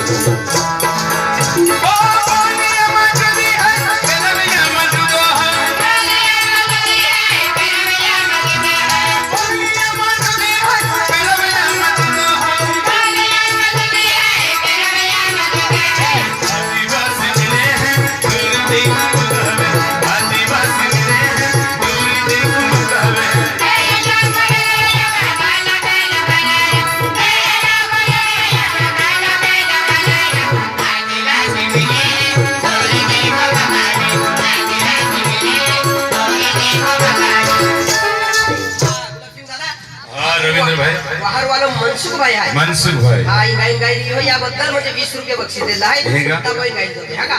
हा रवींद्र भाई। वाहरवाला मनसुख भाई है मनसुख भाई। हाँ ही गाईन गायली हो याबद्दल म्हणजे वीस रुपये बक्षीस दिलं आहे तब का? त्या बैल गायली होती हा का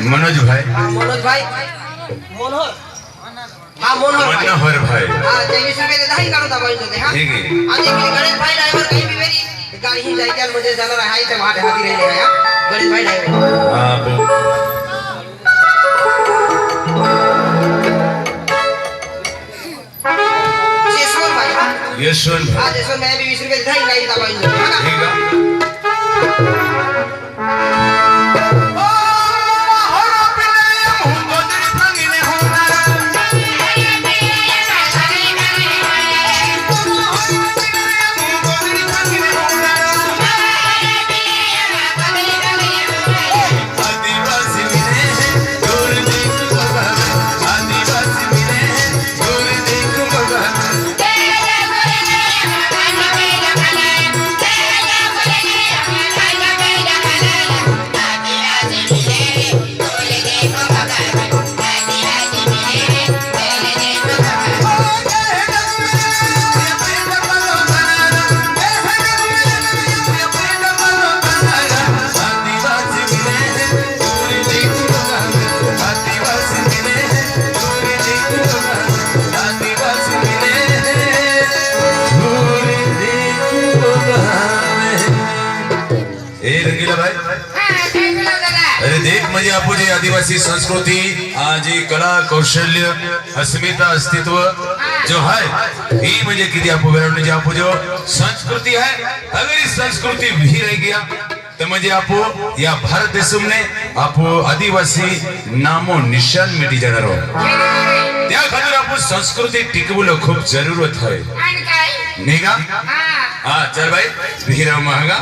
मनोज भाई। मनोज भाई। हा मनोहर हा मनोहर भाई। मनोहर भाई। हा ते वीस रुपये देत आहे काढून दाबायचं होते हा। हे. आणि इकडे गणेश भाई ड्रायव्हर काही बिबेरी गाडी ही जायच्या मध्ये जाणार आहे इथे माझ्या हाती राहिले आहे हा। गणेश भाई ड्रायव्हर हा बोल। हा। यशवंत हा जयस्वर मैं भी वीस रुपये देत आहे गाडी दाबायचं होते हा हे। देख म्हणजे आपण आदिवासी संस्कृती आज कला कौशल्य अस्मिता अस्तित्व जो है ही म्हणजे किती आपण वेळवणे जे आपण जो संस्कृती है अगर इस संस्कृती भी रह गया तो म्हणजे आपो या भारत देश में आपो आदिवासी नामो निशान मिटी जाणार हो त्या खातीर आपण संस्कृती टिकवलं खूप ज़रूरत आहे आणि काय? हा। हा चल भाई भीराव महागा।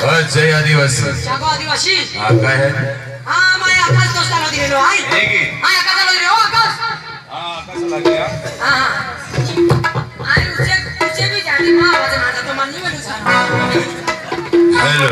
जय आदिवासी. जागो आदिवासी. हा काय आहे? हा माय आकाश दोस्ताला दिलेलो आहे हे घे. हा आकाशाला दिले हो आकाश. हा, कसं लागलं, हा? हा हा. आणि उचे उचे भी जाने मा आवाज़ माझा तो मान्य बनू झाला हॅलो.